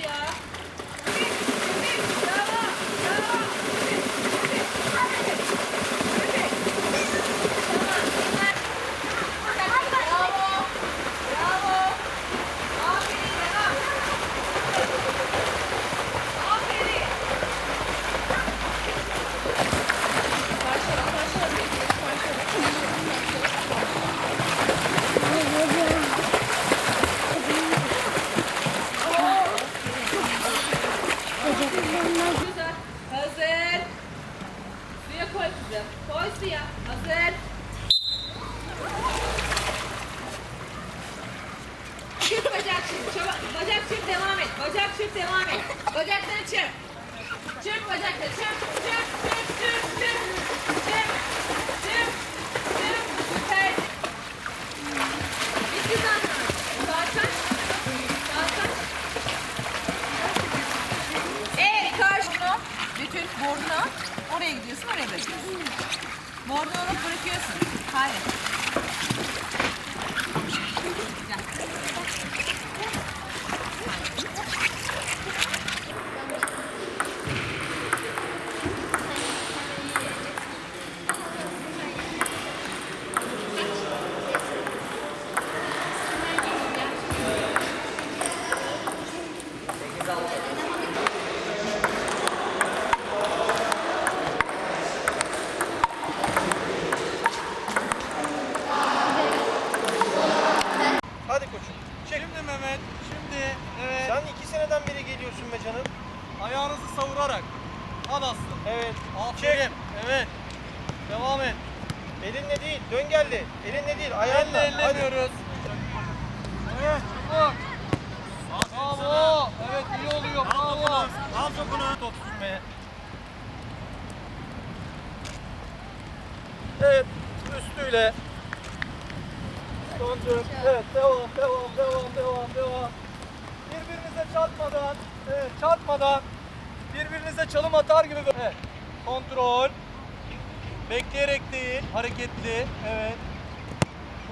ya. Suya koy suya. Hazır. Çırp bacak çırp. Çaba, bacak çırp devam et. Bacak çırp devam et. Bacakları çırp. Çırp bacakları çırp. Çırp çırp çırp çırp. Çırp. Çırp. Çırp. Süper. Bitti zaten. Saat kaç? Saat kaç? Evet karşına bütün borcunu oraya gidiyorsun oraya bırakıyorsun. Alıp bırakıyorsun. Hadi. Gel. Devam et. Elinle değil. Dön geldi. Elinle değil. Ayağınla. Elle ellemiyoruz. Evet, çabuk. Bravo. Evet, iyi oluyor. Bravo. Al topunu. Top sürmeye. Evet. Üstüyle. Döndüm. Evet, devam, devam, devam, devam, devam. Birbirinize çarpmadan, evet, çarpmadan, birbirinize çalım atar gibi. Evet, kontrol. Bekleyerek değil, hareketli. Evet.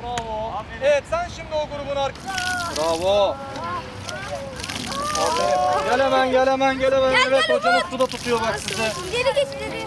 Bravo. Evet, sen şimdi o grubun arkasında. Bravo. Aferin. Gel hemen, gel hemen, gel hemen. evet, hocanız suda tutuyor bak size. İleri geç ileri.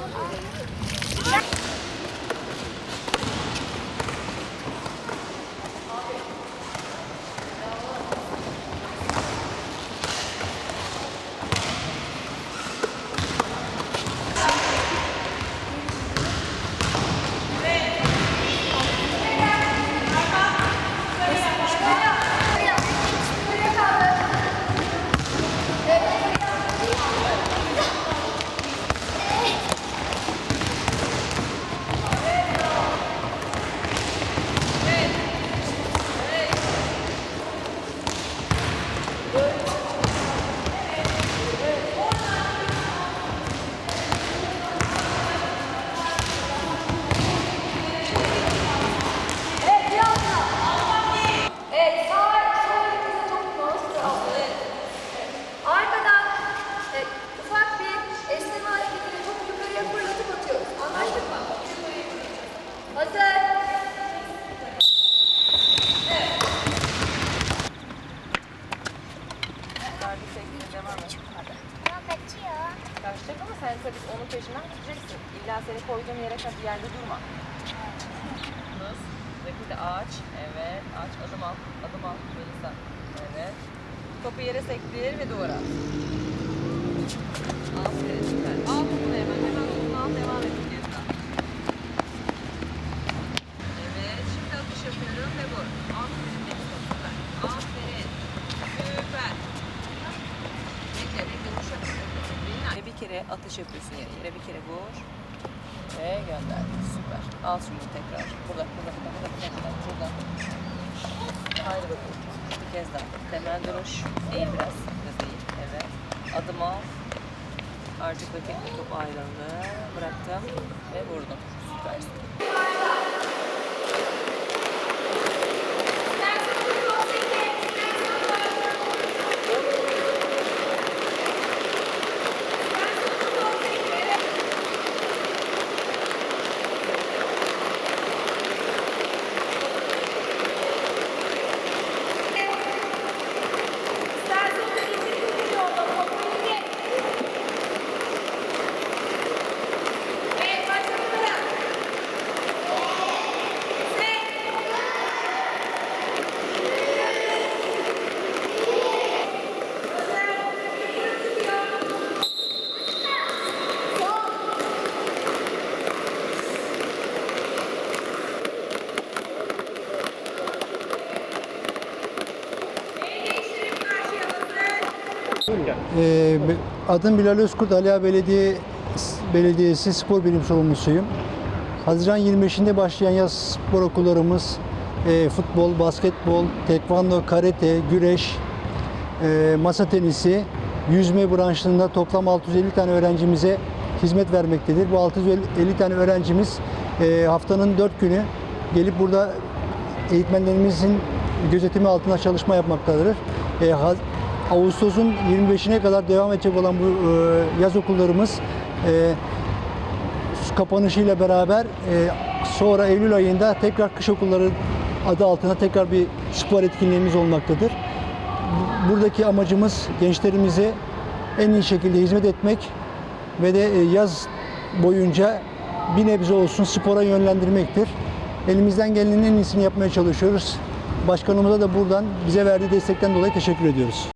Hadi. Kaçacak ama sen tabii onun peşinden gideceksin. İlla seni koyduğum yere kadar yerde durma. Nız. Rakide aç. Evet. Aç. Adım al. Adım al. Evet. Topu yere sektir ve duvara. Aferin süper. Al topunu hemen. Al. Devam et. Evet. Şimdi atış yapıyorum ve vur. Aferin Melisa. Süper. Aferin. Süper. Bekle bekle vuruşa. Ve bir kere atış yapıyorsun yere. Yere bir kere vur. Ve gönder. Süper. Al şimdi tekrar. Burada, burada, burada, burada, burada, burada. Haydi bakalım. Bir kez daha. Temel duruş. Eğil biraz. Biraz eğil. Evet. Adım al. Artık raketli top ayrıldı. Bıraktım ve vurdum. Süpersin. Ee, adım Bilal Özkurt, Aliya Belediye Belediyesi Spor Bilim Sorumlusuyum. Haziran 25'inde başlayan yaz spor okullarımız e, futbol, basketbol, tekvando, karate, güreş, e, masa tenisi, yüzme branşlarında toplam 650 tane öğrencimize hizmet vermektedir. Bu 650 tane öğrencimiz e, haftanın 4 günü gelip burada eğitmenlerimizin gözetimi altında çalışma yapmaktadır. E, Ağustos'un 25'ine kadar devam edecek olan bu e, yaz okullarımız e, kapanışıyla beraber e, sonra Eylül ayında tekrar kış okulları adı altında tekrar bir spor etkinliğimiz olmaktadır. Bu- Buradaki amacımız gençlerimize en iyi şekilde hizmet etmek ve de e, yaz boyunca bir nebze olsun spora yönlendirmektir. Elimizden gelenin en iyisini yapmaya çalışıyoruz. Başkanımıza da buradan bize verdiği destekten dolayı teşekkür ediyoruz.